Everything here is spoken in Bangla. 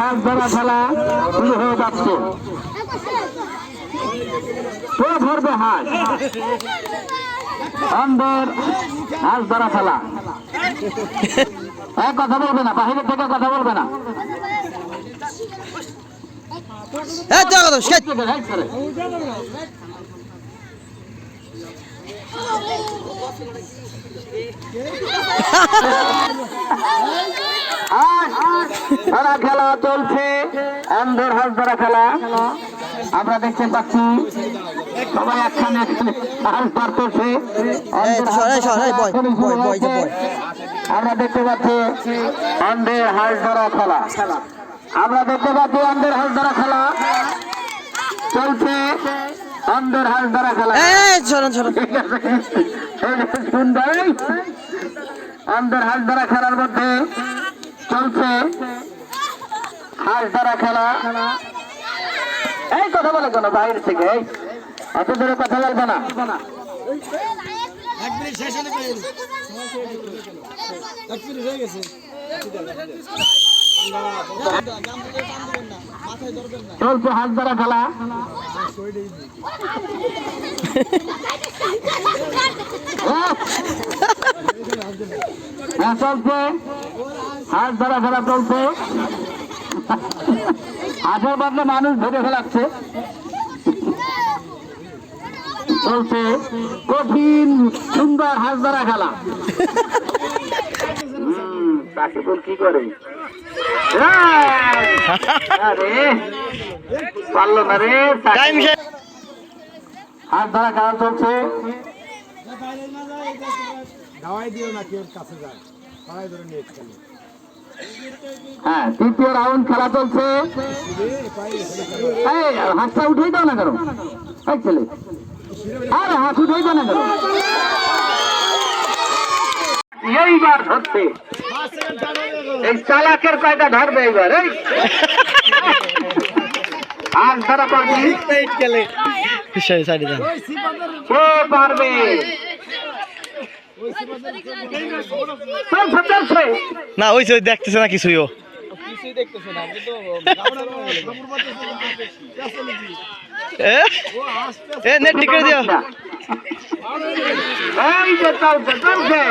হাঁস ধরা খেলা শুরু হয়ে যাচ্ছে। কে ধরবে হাঁস অন্ধের হাঁস ধরা খেলা এক কথা বলবে না বাহিরের থেকে কথা বলবে না। এই ধরা খেলা চলছে। অন্ধের হাঁস ধরা খেলা। আমরা দেখতে পাচ্ছি সবাই একখানে একখানে হাঁস ধরতেছে এই তো সর, এই সর, এই বয়, বয়, বয়, যে বয়। আমরা দেখতে পাচ্ছি অন্ধের হাঁস ধরা খেলা। আমরা দেখতে পাচ্ছি অন্ধের হাঁস ধরা খেলা। চলছে। অন্ধের হাঁস ধরা খেলা। সুন্দর। অন্ধের হাঁস ধরা খেলার মধ্যে চলছে। হাঁস ধরা খেলা। এই কথা বলে কেন বাইরে থেকে এই। এত দূরে কথা বলবে না। চলছে হাঁস ধরা খেলা। হ্যাঁ চলছে হাঁস ধরা খেলা চলছে হাঁসের বদলে মানুষ ধরে ফেলাচ্ছে। চলছে কঠিন সুন্দর হাঁস ধরা খেলা। কাশিপুর কি করে? পারল না রে হাঁস ধরা খেলা চলছে। দাওয়াই দিও না কেউ কাছে যায়। সবাই ধরে নিয়ে খেলে হ্যাঁ তৃতীয় রাউন্ড খেলা চলছে। এই হাতটা উঠেই দাও না কেন? এই ছেলে। আরে হাত উঠেই দাও না কেন? এইবার ধরছে। এই চালাকের কয়টা ধরবে এইবার এই? হাত ধরা পারবি সাইডে যান। কে পারবে। না ওই যে দেখতেছে না কিছুইও এ? এ নেট ঠিক করে দিও। এই যে চলছে চলছে।